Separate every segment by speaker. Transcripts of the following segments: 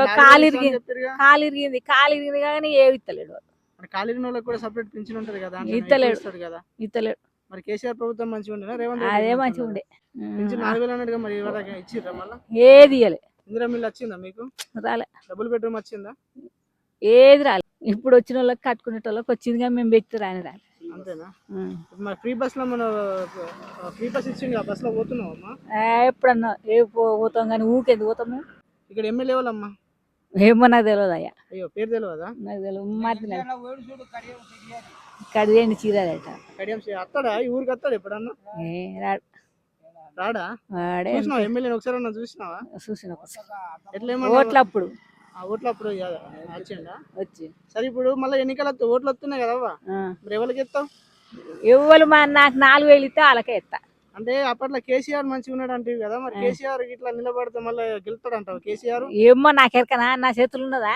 Speaker 1: నాలుగు
Speaker 2: కాలు
Speaker 1: వేలు
Speaker 2: ఇరిగి
Speaker 1: ఇస్తా అని చెప్పారుగా.
Speaker 2: కాలు ఇరిగింది. కాలు ఇరిగింది కానీ ఏ ఇత్తలేడు.
Speaker 1: వాళ్ళకి కూడా సపరేట్ ఉంటది కదా కదా.
Speaker 2: ఇత్తలేడు.
Speaker 1: మరి కేసీఆర్ ప్రభుత్వం మంచిగా ఉండేనా? రేవంత్ రెడ్డి
Speaker 2: అదే
Speaker 1: మంచిగా
Speaker 2: మంచిగా
Speaker 1: ఉండేనా?
Speaker 2: ఉండే.
Speaker 1: పింఛన్ నాలుగు వేలు అన్నట్టుగా మరి ఇవాళ ఇచ్చిర్రా మళ్ళా?
Speaker 2: ఏది ఇయ్యలే.
Speaker 1: ఇందిరా మిల్లు వచ్చిందా మీకు?
Speaker 2: రాలే.
Speaker 1: డబుల్ బెడ్రూమ్ వచ్చిందా?
Speaker 2: ఏది రాలే. ఇప్పుడు వచ్చిన వాళ్ళకి కట్టుకునే వాళ్ళకి వచ్చింది కానీ మేము వ్యక్తి రాని రాలే.
Speaker 1: అంతేనా. మరి ఫ్రీ బస్లో మన ఫ్రీ బస్ ఇచ్చింది ఆ బస్లో అమ్మా
Speaker 2: ఎప్పుడన్నా ఏ పోతాం కానీ ఊకెందుకు పోతాం మేము?
Speaker 1: ఇక్కడ ఎమ్మెల్యే వాళ్ళమ్మా
Speaker 2: ఏమో నాకు తెలియదు అయ్యా.
Speaker 1: అయ్యో పేరు తెలియదా
Speaker 2: నాకు తెలియదు మరి కడిదేండి చీరాడట
Speaker 1: కడియం అత్తాడా? ఈ ఊరికి వస్తాడు ఎప్పుడన్నా?
Speaker 2: ఏ రాడు.
Speaker 1: రాడా?
Speaker 2: వాడే
Speaker 1: చూసినావా ఎమ్మెల్యే ఒకసారి అన్న చూసినావా?
Speaker 2: చూసిన.
Speaker 1: ఎట్లా
Speaker 2: ఓట్లప్పుడు.
Speaker 1: ఆ ఓట్లు అప్పుడు వచ్చిండా?
Speaker 2: వచ్చి.
Speaker 1: సరే ఇప్పుడు మళ్ళీ ఎన్నికలు వస్తాయి ఓట్లు వస్తున్నాయి కదా. మరి ఎవరికి ఇస్తావు
Speaker 2: ఎవ్వరు మా నాకు నాలుగు వేలు ఇస్తే వాళ్ళకే ఇస్తా
Speaker 1: అంటే అప్పట్లో కేసీఆర్ మంచిగా ఉన్నాడు అంటే కదా మరి కేసీఆర్ ఇట్లా నిలబడితే మళ్ళీ గెలుస్తాడు అంటావు కేసీఆర్?
Speaker 2: ఏమో నాకు ఎరకనా నా చేతులు ఉన్నదా?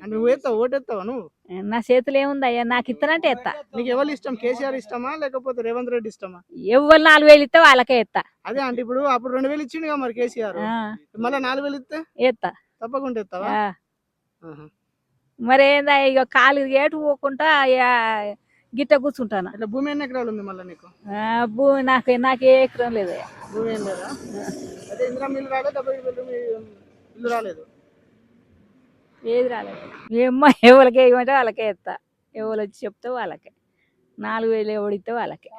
Speaker 1: నువ్వు ఎత్తావు? ఓటు ఎత్తావా నువ్వు
Speaker 2: నా చేతులు ఏముంది అయ్యా? నాకు ఇస్తానంటే ఇస్తా
Speaker 1: నీకు ఎవరు ఇష్టం? కేసీఆర్ ఇష్టమా లేకపోతే రేవంత్ రెడ్డి ఇష్టమా?
Speaker 2: ఎవ్వరు నాలుగు వేలు ఇస్తే వాళ్ళకే ఇస్తా
Speaker 1: అదే అంటే ఇప్పుడు అప్పుడు రెండు వేలు ఇచ్చిండు మరి కేసీఆర్? మళ్ళీ నాలుగు వేలు ఇస్తే?
Speaker 2: ఇస్తా
Speaker 1: తప్పకుండా ఎత్తావా?
Speaker 2: ఆ.
Speaker 1: ఆహా.
Speaker 2: మరి ఏందా ఇక కాలు ఏటు పోకుండా గిట్ట కూర్చుంటాను?
Speaker 1: ఇట్లా భూమి ఎన్ని ఎకరాలు ఉంది మళ్ళీ నీకు?
Speaker 2: ఆ, భూమి నాకు నాకు ఏ ఎకరం లేదు.
Speaker 1: భూమి ఏం లేదా? అదే ఇందిరా మిల్లు రాలేదు మీ ఇల్లు రాలేదు.
Speaker 2: ఏది రాలేదు. ఏమో ఎవరికి ఏమంటే వాళ్ళకే ఇస్తా. ఎవరు వచ్చి చెప్తే వాళ్ళకే. నాలుగు వేలు ఎవడిస్తే వాళ్ళకే.